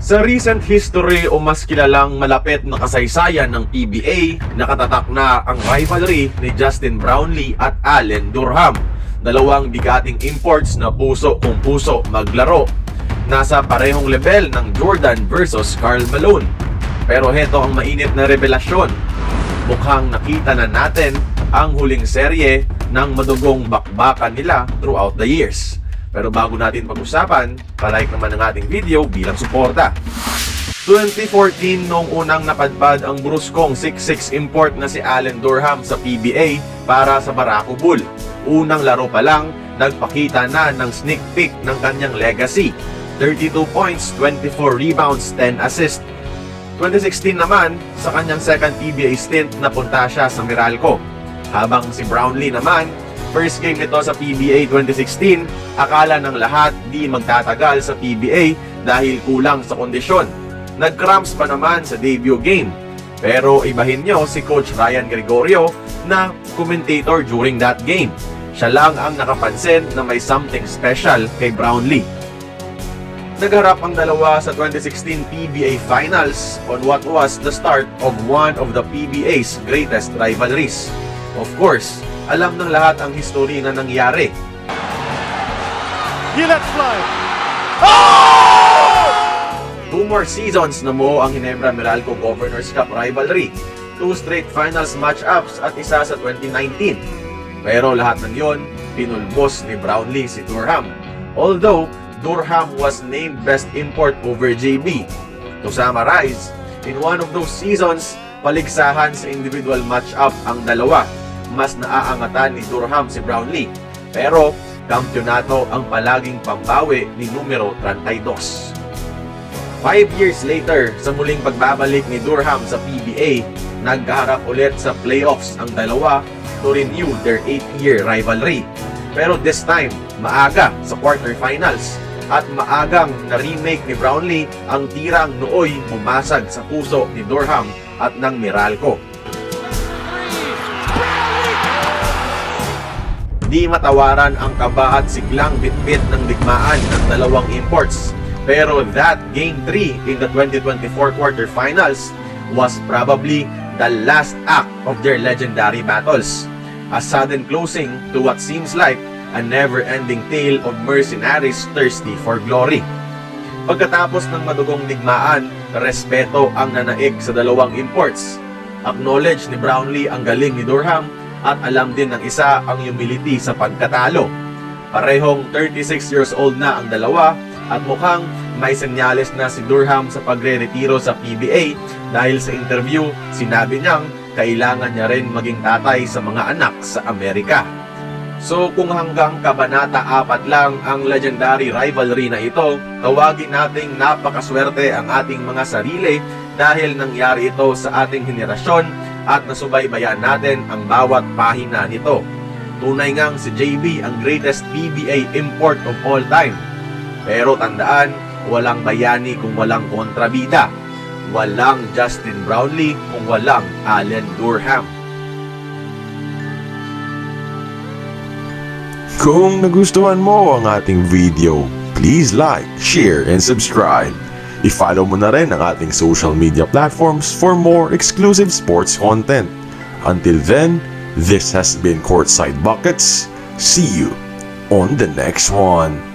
Sa recent history o mas kilalang malapit na kasaysayan ng PBA, nakatatak na ang rivalry ni Justin Brownlee at Allen Durham. Dalawang bigating imports na puso kung puso maglaro. Nasa parehong level ng Jordan versus Karl Malone. Pero heto ang mainit na revelasyon. Mukhang nakita na natin ang huling serye ng madugong bakbakan nila throughout the years. Pero bago natin pag-usapan, palike naman ang ating video bilang suporta. 2014 noong unang napadpad ang bruskong 6'6 import na si Allen Durham sa PBA para sa Barako Bull. Unang laro pa lang, nagpakita na ng sneak peek ng kanyang legacy. 32 points, 24 rebounds, 10 assists. 2016 naman, sa kanyang second PBA stint, napunta siya sa Meralco. Habang si Brownlee naman, first game nito sa PBA 2016, akala ng lahat di magtatagal sa PBA dahil kulang sa kondisyon. Nag-cramps pa naman sa debut game. Pero ibahin nyo si Coach Ryan Gregorio na commentator during that game. Siya lang ang nakapansin na may something special kay Brownlee. Nagharap ang dalawa sa 2016 PBA Finals on what was the start of one of the PBA's greatest rivalries. Of course, alam ng lahat ang history na nangyari. He lets fly. Two more seasons na mo ang Hinebra Meralco Governors Cup rivalry. Two straight finals matchups at isa sa 2019. Pero lahat ng yon, pinulbos ni Brownlee si Durham. Although, Durham was named best import over JB. To summarize, in one of those seasons, paligsahan sa individual matchup ang dalawa. Mas naaangatan ni Durham si Brownlee. Pero, kampyonato ang palaging pambawi ni numero 32. Five years later, sa muling pagbabalik ni Durham sa PBA, nagkaharap ulit sa playoffs ang dalawa to renew their 8-year rivalry. Pero this time, maaga sa quarterfinals at maagang na-remake ni Brownlee ang tirang nooy bumasag sa puso ni Durham at ng Meralco. Di matawaran ang kaba siglang bitbit ng digmaan ng dalawang imports. Pero that Game 3 in the 2024 quarterfinals was probably the last act of their legendary battles. A sudden closing to what seems like a never-ending tale of mercenaries thirsty for glory. Pagkatapos ng madugong digmaan, respeto ang nanaig sa dalawang imports. Acknowledge ni Brownlee ang galing ni Durham at alam din ng isa ang humility sa pagkatalo. Parehong 36 years old na ang dalawa at mukhang may senyales na si Durham sa pagre-retiro sa PBA dahil sa interview sinabi niyang kailangan niya rin maging tatay sa mga anak sa Amerika. So kung hanggang kabanata 4 lang ang legendary rivalry na ito, tawagin nating napakaswerte ang ating mga sarili dahil nangyari ito sa ating henerasyon at nasubaybayan natin ang bawat pahina nito. Tunay ngang si JB ang greatest PBA import of all time. Pero tandaan, walang bayani kung walang kontrabida. Walang Justin Brownlee kung walang Allen Durham. Kung nagustuhan mo ang ating video, please like, share, and subscribe. I-follow mo na rin ang ating social media platforms for more exclusive sports content. Until then, this has been Courtside Buckets. See you on the next one.